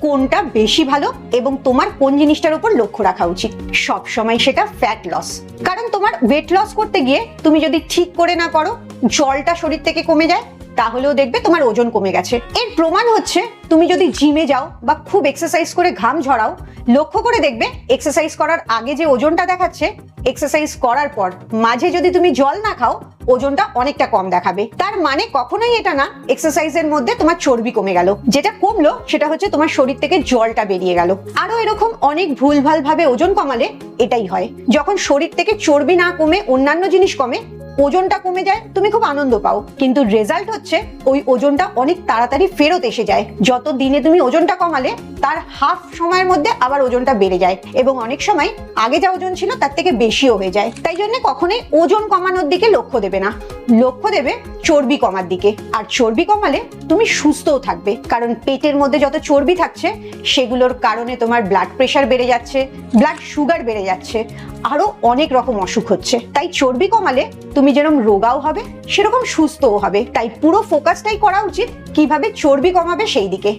কোনটা বেশি ভালো এবং তোমার কোন জিনিসটার উপর লক্ষ্য রাখা উচিত? সব সময় সেটা ফ্যাট লস কারণ তোমার ওয়েট লস করতে গিয়ে তুমি যদি ঠিক করে না করো, জলটা শরীর থেকে কমে যায় তাহলেও দেখবে তোমার ওজন কমে গেছে। এর প্রমাণ হচ্ছে, তুমি যদি জিমে যাও বা খুব এক্সারসাইজ করে ঘাম ঝরাও, লক্ষ্য করে দেখবে এক্সারসাইজ করার আগে যে ওজনটা দেখাচ্ছে এক্সারসাইজ করার পর মাঝে যদি তুমি জল না খাও, ওজনটা অনেকটা কম দেখাবে। তার মানে কখনোই এটা না এক্সারসাইজের মধ্যে তোমার চর্বি কমে গেল। যেটা কমলো, সেটা হচ্ছে তোমার শরীর থেকে জলটা বেরিয়ে গেল। আরও এরকম অনেক ভুলভাল ভাবে ওজন কমালে এটাই হয়। যখন শরীর থেকে চর্বি না কমে, অন্যান্য জিনিস কমে ওজনটা কমে যায়, তুমি খুব আনন্দ পাও। কিন্তু রেজাল্ট হচ্ছে, ওই ওজনটা অনেক তাড়াতাড়ি ফেরত এসে যায়। যত দিনে তুমি ওজনটা কমালে, তার হাফ সময়ের মধ্যে আবার ওজনটা বেড়ে যায়। এবং অনেক সময় আগে যা ওজন ছিল, তার থেকে বেশিও হয়ে যায়। তাই জন্য কখনোই ওজন কমানোর দিকে লক্ষ্য দেবে না। লক্ষ্য দেবে চর্বি কমার দিকে। আর চর্বি কমালে তুমি সুস্থও থাকবে। কারণ পেটের মধ্যে যত চর্বি থাকছে, সেগুলোর কারণে তোমার ব্লাড প্রেশার বেড়ে যাচ্ছে ব্লাড সুগার বেড়ে যাচ্ছে, আরও অনেক রকম অসুখ হচ্ছে। তাই চর্বি কমালে তুমি যেরকম রোগাও হবে, সেরকম সুস্থও হবে। তাই পুরো ফোকাসটাই করা উচিত কীভাবে চর্বি কমাবে সেই দিকে।